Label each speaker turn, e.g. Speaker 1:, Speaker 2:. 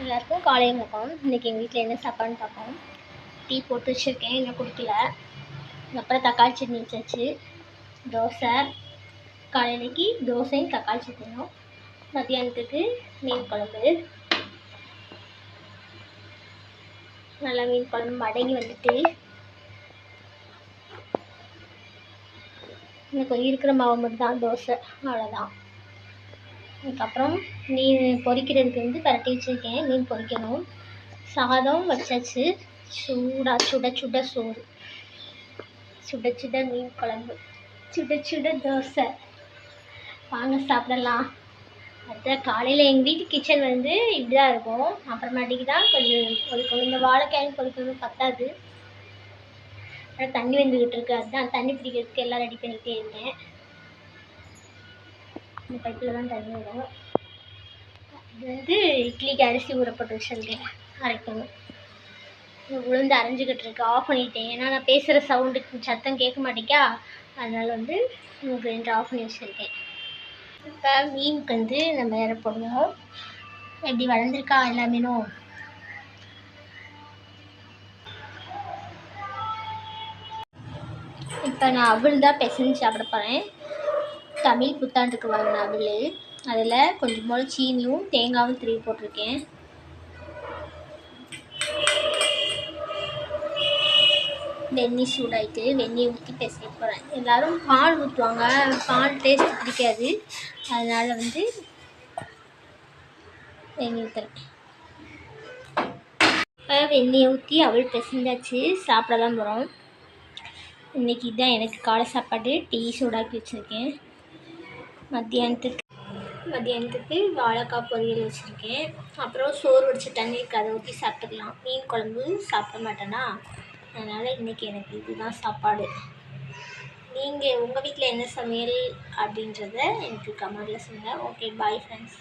Speaker 1: எல்லாருக்கும் காலை வணக்கம். இன்றைக்கி எங்கள் வீட்டில் என்ன சாப்பாடுன்னு பார்ப்போம் டீ போட்டு வச்சுருக்கேன். இன்னும் குடிக்கல. அப்புறம் தக்காளி சட்னி வச்சாச்சு. தோசை. காலையிலக்கு தோசையும் தக்காளி சட்னியும். மத்தியானத்துக்கு மீன் குழம்பு. நல்லா மீன் குழம்பு மடங்கி வந்துட்டு. எனக்கு இருக்கிற மாவு மட்டும் தான் தோசை. அவ்வளோதான் அதுக்கப்புறம் மீன் பொரிக்கிறதுக்கு வந்து பரட்டி வச்சுருக்கேன். மீன் பொரிக்கணும் சாதம் வச்சாச்சு. சூடாக சுட சுட சோறு. சுட சுட மீன் குழம்பு. சுட சுட தோசை. வாங்க சாப்பிடலாம். அடுத்த காலையில் எங்கள் வீட்டு கிச்சன் வந்து இப்படி தான் இருக்கும். அப்புறமேட்டுக்கு தான் கொஞ்சம் ஒரு இந்த வாழைக்காயும் பொரிக்கணும் பத்தாது. ஆனால் தண்ணி வந்துக்கிட்டு இருக்கு. அதுதான் தண்ணி பிடிக்கிறதுக்கு எல்லாம் ரெடி பண்ணிகிட்டே இருந்தேன். இந்த பைப்பில் தான் தண்ணி வரும். இது வந்து இட்லிக்கு அரிசி ஊறப்பட்டு வச்சுருக்கேன் அரைக்கணும். உளுந்து அரைஞ்சிக்கிட்டு இருக்கு. ஆஃப் பண்ணிட்டேன். ஏன்னா நான் பேசுகிற சவுண்டுக்கு சத்தம் கேட்க மாட்டேங்கா. அதனால் வந்து கிரைண்டர் ஆஃப் பண்ணி வச்சுருக்கேன். இப்போ மீனுக்கு வந்து நம்ம வேற போடுவோம் எப்படி வளர்ந்துருக்கா எல்லா மீனும்? இப்போ நான் அவள் தான் பிசைஞ்சு சாப்பிட போகிறேன் தமிழ் புத்தாண்டுக்கு வாங்கின அவள் அதில் கொஞ்சம் சீனியும் தேங்காவும் திருவி போட்டிருக்கேன். வெந்நீர் சூடாயிட்டு வெந்நீர் ஊற்றி பேசிட்டு போகிறேன் எல்லோரும் பால் ஊற்றுவாங்க பால் டேஸ்ட் பிடிக்காது. அதனால் வந்து வெந்நீர் ஊற்றுறேன் இப்போ வெந்நீர் ஊற்றி அவள் பிசைஞ்சாச்சு. சாப்பிட தான் போகிறோம் இன்றைக்கி இதுதான் எனக்கு காலை சாப்பாடு. டீ சூடாக்கி வச்சுருக்கேன். மத்தியானத்துக்கு மத்தியானத்துக்கு வாழைக்காய் பொரியல் வச்சுருக்கேன். அப்புறம் சோறு வடிச்ச தண்ணி கதை ஊற்றி சாப்பிட்டுக்கலாம். மீன் குழம்பு சாப்பிட மாட்டேனா? அதனால் இன்றைக்கி எனக்கு இதுதான் சாப்பாடு. நீங்கள் உங்கள் வீட்டில் என்ன சமையல் அப்படின்றத எனக்கு கமெண்டில் சொல்லுங்கள் ஓகே பாய் ஃப்ரெண்ட்ஸ்